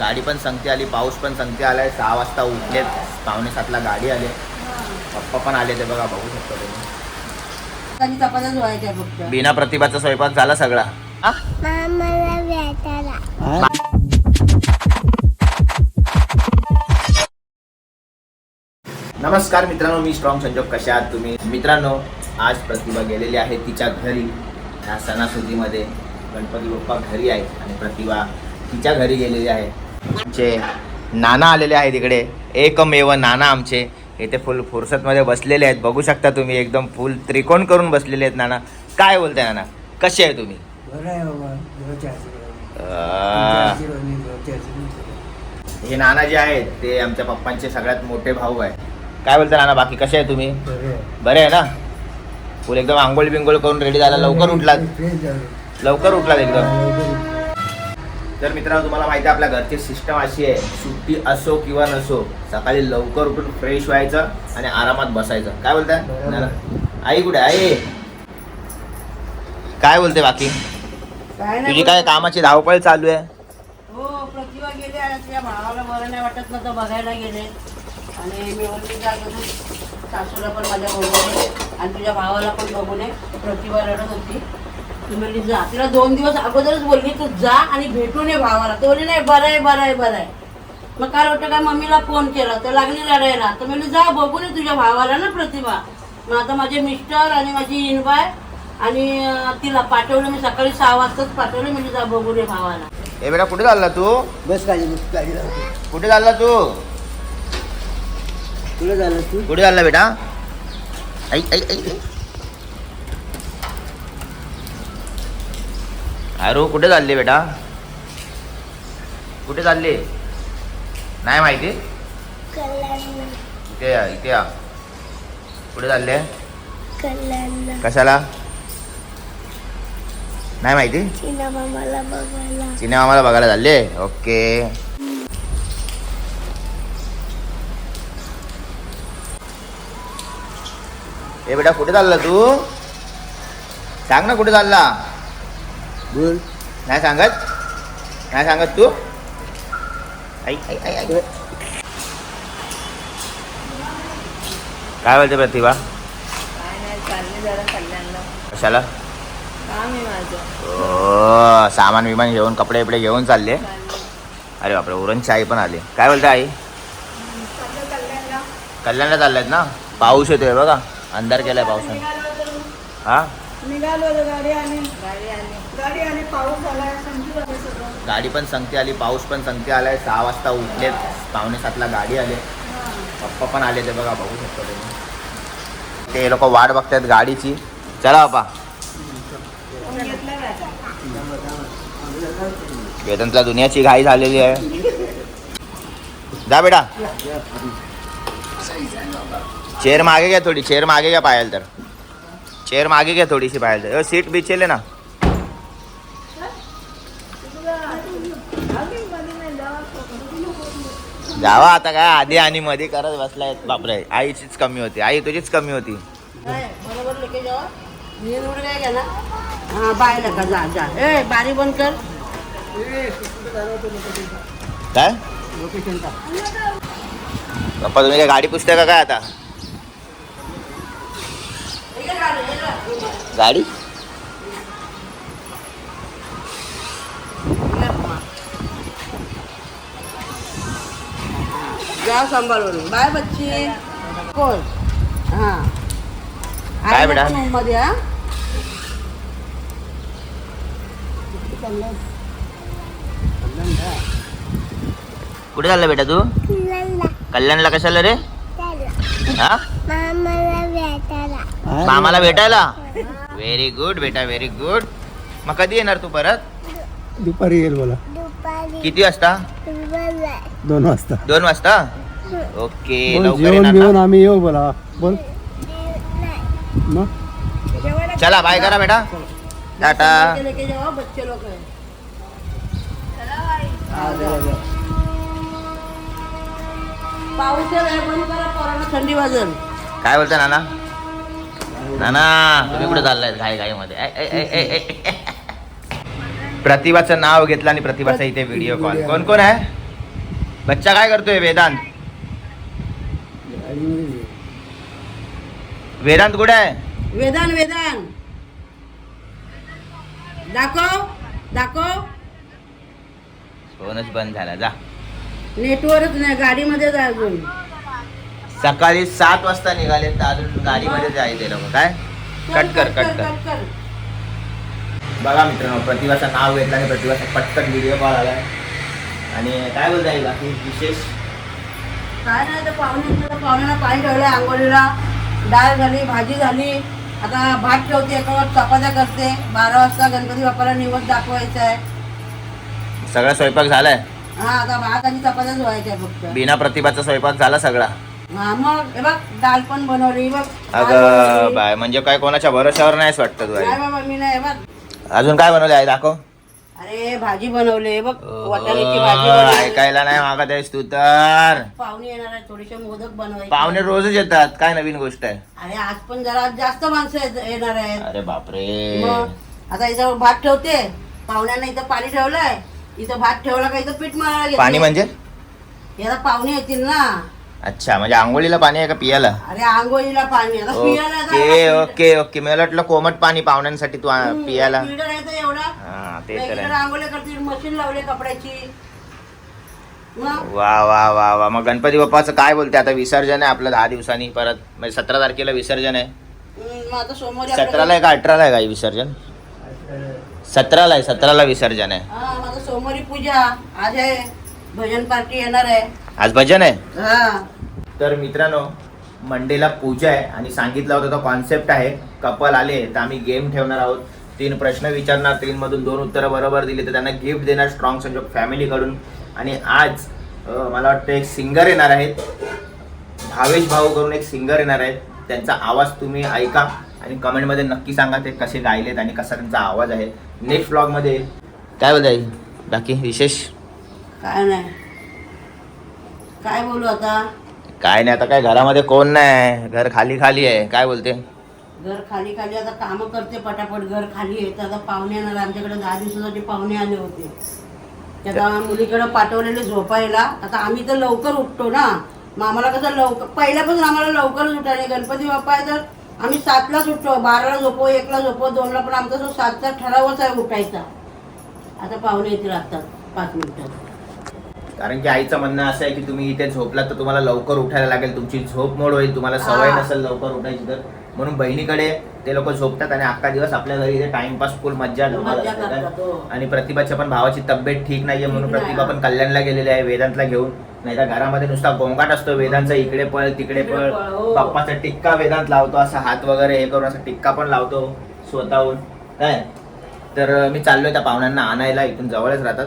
गाडी पण संगती आली पाऊस पण संगती आलाय. सहा वाजता उठलेत. पावणे सातला गाडी आले. पप्पा पण आले ते बघा बघू शकतो तुम्ही. बिना प्रतिभाचा स्वयंपाक झाला सगळा. नमस्कार मित्रांनो मी स्ट्रॉंग संजोग. कशा आहात तुम्ही? मित्रांनो आज प्रतिभा गेलेली आहे तिच्या घरी ह्या सणासुदीमध्ये. गणपती बाप्पा घरी आहे आणि प्रतिभा तिच्या घरी गेलेली आहे. आमचे नाना आलेले आहेत इकडे. एकमेव नाना आमचे. इथे फुल फुरसतमध्ये बसलेले आहेत. बघू शकता तुम्ही एकदम फुल त्रिकोण करून बसलेले आहेत नाना. काय बोलताय नाना? कसे आहे तुम्ही. हे नाना जे आहेत ते आमच्या पप्पांचे सगळ्यात मोठे भाऊ आहे काय बोलताय नाना? बाकी कसे आहे तुम्ही? बरं आहे. ना? फुल एकदम आंघोळ बिंगोळ करून रेडी झाला. लवकर उठलात. लवकर उठलात एकदम. तर मित्रांनो तुम्हाला माहिती आहे आपल्या घरची सिस्टम अशी आहे सुट्टी असो किंवा नसो सकाळी लवकर उठून फ्रेश व्हायचं आणि आरामात बसायचं. काय बोलताय? आई कुठे आई. काय बोलते बाकी? काय तुझी काय कामाची धावपळ चालू आहे? हो प्रतिभा गेले आणि तुझ्या भावाला बरं नाही वाटत नव्हतं बघायला गेले. आणि मी म्हणली जात सासूला पण माझ्या आणि तुझ्या भावाला पण बघून प्रतिभा रडत होती. ती म्हणली जा. तिला दोन दिवस अगोदरच बोलली तू जा आणि भेटून ये भावाला. तो बोलली नाही बरं आहे बरं आहे बरं आहे. मग काय वाटतं काय मम्मीला फोन केला तर लागली रडायला तर म्हणली जा बघून ये तुझ्या भावाला ना प्रतिभा मग आता माझे मिस्टर आणि माझी इनबाय आणि तिला पाठवलं मी सकाळी सहा वाजताच पाठवलं म्हणजे जा बघून ये भावाला. ए बेटा कुठे चालला तू? बस लावतो. कुठे चालला तू? तुला झालं तू? कुठे चालला बेटा? आई आई आई. अरे कुठे चालली बेटा? कुठे चालली? नाही माहिती? इथे या इथे या. कुठे चालले कशाला? नाही माहिती? मामाला सिनेमा आम्हाला बघायला चालले ओके. ए बेटा कुठे चालला तू? सांग ना कुठे चालला? बोल नाही सांगत नाही सांगत तू आई आई आई आई काय बोलते प्रतिभा काय नाही चालले जरा कल्याणला कशाला काम आहे माझं ओ सामान विमान घेऊन कपडे बिपडे घेऊन चालले अरे बापरे उरणची आई पण आली काय बोलते आई कल्याणला कल्याणला चाललेत ना पाऊस येतोय बघा अंधार केलाय पावसाने हा निघालो गाडी आली गाडी आली पाऊस सगळं. गाडी पण संगती आली पाऊस पण संगती आलाय. सहा वाजता उठलेत पावणे सातला गाडी आले. पप्पा पण आले ते बघा बघू शकतो तुम्ही. ते लोक वाट बघतायत गाडीची. चला बापा वेदांतला दुनियाची घाई झालेली आहे. जा बेटा. चेअर मागे घ्या थोडी चेअर मागे घ्या पाहायला तर. चेअर मागे घ्या थोडीशी तर सीट बिचेले ना. जावा आता काय आधी आणि मध्ये करत बसलाय. बापरे आईचीच कमी होती. आई तुझीच कमी होती. काय बारी बंद कर. पप्पा तुम्ही काय गाडी पुसताय का काय आता? गाडी? जा सांभाळून. बाय बच्ची. कोण? हा. काय बेटा? मध्ये हा? कुठे चालला बेटा तू? कल्याणला कल्याणला कशाला रे? हा? मामाला भेटायला. मामाला भेटायला? व्हेरी गुड बेटा व्हेरी गुड मग कधी येणार तू परत? दुपारी येईल मला दुपारी. किती वाजता. दोन वाजता. दोन वाजता? ओके बोल, लवकर जेवण येणार? आम्ही येऊ बोला. बोल. मग? चला बाय करा बेटा. टाटा. पाऊस आहे बंद करा पोरांना थंडी वाजल. काय बोलता नाना? नाना तुम्ही कुठे चाललाय घाई घाई मध्ये प्रतिभाचं नाव घेतलं आणि प्रतिभाचा इथे व्हिडिओ कॉल कोण कोण आहे? बच्चा काय करतोय वेदांत? वेदांत कुठे आहे? वेदान वेदान दाखव दाखव. फोनच बंद झाला जा. नेटवरच नाही गाडीमध्ये जा अजून. सकाळी सात वाजता निघाले तर अजून गाडीमध्ये जायचे लोक. काय? कट कर कट कर बघा मित्रांनो प्रतिभाचं नाव घेतलं आणि प्रतिभाचा पटकन व्हिडिओ कॉल आलाय आणि काय बोलता येईल बाकी? विशेष? काय नाही तर पाहुणे पाहुण्यांना पाणी ठेवलंय आंघोळीला. डाळ झाली भाजी झाली. आता भात ठेवते एकावर चपात्या करते. बारा वाजता गणपती बाप्पाला निवड दाखवायचा आहे. सगळा स्वयंपाक झालाय? हा आता भात आणि चपात्याच व्हायच्या फक्त. बिना प्रतिभाचा स्वयंपाक झाला सगळा. मग हे बघ डाळ पण बनवली बघ. अगं. बाय म्हणजे काय कोणाच्या भरोश्यावर नाहीच वाटतं तू आई. बाबा मी नाही हे बघ. अजून काय बनवलं आहे दाखव. अरे भाजी बनवली हे बघ. वाटाण्याची भाजी बनवली. ऐकायला नाही मागत आहेस तू तर. पाहुणे येणार आहे थोडेसे मोदक बनवायचे. पाहुणे रोजच येतात. काय नवीन गोष्ट आहे? अरे आज पण जरा जास्त माणसं येत- येणार आहेत. अरे बापरे. मग आता इथं भात ठेवते. पाहुण्यांना इथं पाणी ठेवलंय. इथं भात ठेवला का इथं पीठ घेतलंय. पाणी म्हणजे? याला पाहुणे येतील ना. अच्छा म्हणजे आंघोळीला पाणी आहे का पियाला? अरे आंघोळीला पाणी आता पियाला ओके ओके ओके. मला वाटलं कोमट पाणी पाहुण्यांसाठी तू आ- पियाला. पिढ आहे तर एवढा. हा ते तर आहे. आंघोळ्या करतील मशीन लावले कपड्याची. मग? वा वा वा वा. मग गणपती बाप्पाचं काय बोलते? आता विसर्जन आहे आपलं दहा दिवसांनी परत म्हणजे सतरा तारखेला विसर्जन आहे. हम्म, मग आता सोमवारी आपलं- सतराला आहे का अठराला आहे का हे विसर्जन? सतराला आहे सतराला विसर्जन आहे. हा सोमवारी पूजा. आज आहे. भजन पार्टी येणार आहे. आज भजन आहे? हा. तर मित्रांनो मंडेला पूजा आहे आणि सांगितला होता तो कॉन्सेप्ट आहे. कपल आले तर आम्ही गेम ठेवणार आहोत. तीन प्रश्न विचारणार. तीन मधून दोन उत्तरं बरोबर दिली तर त्यांना गिफ्ट देणार स्ट्रॉंग संजोग फॅमिलीकडून आणि आज अं, मला वाटतं एक सिंगर येणार आहेत. भावेश भाऊ करून एक सिंगर येणार आहेत. त्यांचा आवाज तुम्ही ऐका आणि कमेंटमध्ये नक्की सांगा ते कसे गायलेत आणि कसा त्यांचा आवाज आहे. नेक्स्ट ब्लॉगमध्ये काय बोलताय? बाकी विशेष? काय नाही. काय बोलू आता? काय नाही आता काय घरामध्ये कोण नाही. घर खाली खाली आहे. काय बोलते? घर खाली खाली आता कामं करते पटापट. घर खाली आहे. तर आता पाहुणे येणार. आमच्याकडे दहा दिवसासाठी पाहुणे आले होते. त्या मुलीकडे पाठवलेले झोपायला आता आम्ही तर लवकर उठतो ना. मग आम्हाला कसं लवकर पहिल्यापासून आम्हाला लवकरच उठायला गणपती बाप्पा आहे तर आम्ही सातलाच उठतो. बाराला झोपो एकला झोपो दोनला. पण आमचा जो सातचा ठरावच आहे उठायचा. आता पाहुणे येतील लागतात पाच मिनिटात कारण की आईचं म्हणणं असं आहे की तुम्ही इथे झोपलात तर तुम्हाला लवकर उठायला लागेल तुमची झोप मोड होईल तुम्हाला सवय. नसेल लवकर उठायची तर म्हणून बहिणीकडे ते लोक झोपतात आणि अख्खा दिवस आपल्या घरी इथे टाइमपास फुल मज्जा धमाल हो. आणि प्रतिभाच्या पण भावाची तब्येत ठीक नाहीये म्हणून. प्रतिभा पण कल्याणला गेलेली आहे वेदांतला घेऊन नाही तर घरामध्ये नुसता गोंगाट असतो वेदांचा इकडे पळ तिकडे पळ हो. पप्पाचा टिक्का वेदांत लावतो असा हात वगैरे हे करून असा टिक्का पण लावतो स्वतःहून काय तर मी चाललोय त्या पाहुण्यांना आणायला इथून जवळच राहतात